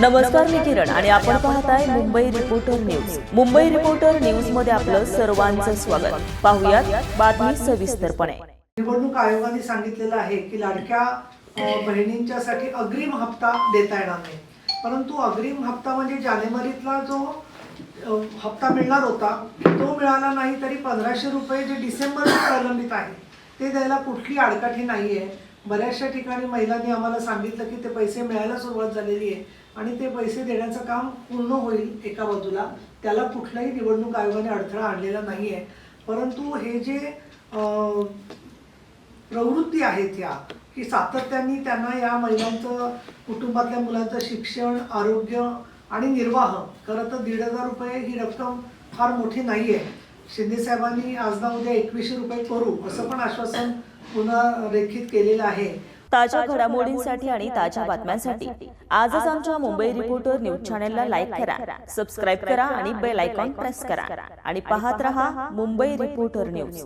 नमस्कार मी किरण आणि आपण पाहताय Mumbai reporter news Mumbai reporter न्यूजमध्ये आपलं सर्वांचं स्वागत. पाहुयात बातमी सविस्तरपणे. निवडणूक आयोगाने सांगितलेलं आहे की लाडक्या बहिणींच्यासाठी अग्रिम हप्ता देता येणार नाही. परंतु अग्रिम हप्ता म्हणजे जानेवारीतला जो हप्ता मिळणार होता तो मिळाला नाही तरी पंधराशे रुपये जे डिसेंबर प्रलंबित आहे ते द्यायला कुठली आडकाठी नाही आहे बऱ्याचशा ठिकाणी महिलांनी आम्हाला सांगितलं की ते पैसे मिळायला सुरुवात झालेली आहे आणि ते पैसे देण्याचं काम पूर्ण होईल एका बाजूला. त्याला कुठल्याही निवडणूक आयोगाने अडथळा आणलेला नाही आहे परंतु हे जे प्रवृत्ती आहेत ह्या की सातत्याने त्यांना या महिलांचं कुटुंबातल्या मुलांचं शिक्षण आरोग्य आणि निर्वाह खरं तर दीड हजार रुपये ही रक्कम फार मोठी नाही आहे शिंदे साहेबांनी आज ना उद्या एकवीसशे रुपये करू असं पण आश्वासन पुन्हा रेखित केलेलं आहे. ताज्या घडामोडींसाठी आणि ताज्या बातम्यांसाठी आजच आमच्या मुंबई रिपोर्टर न्यूज चॅनलला लाईक करा सबस्क्राईब करा आणि बेल आयकॉन प्रेस करा. आणि पाहत रहा मुंबई रिपोर्टर न्यूज.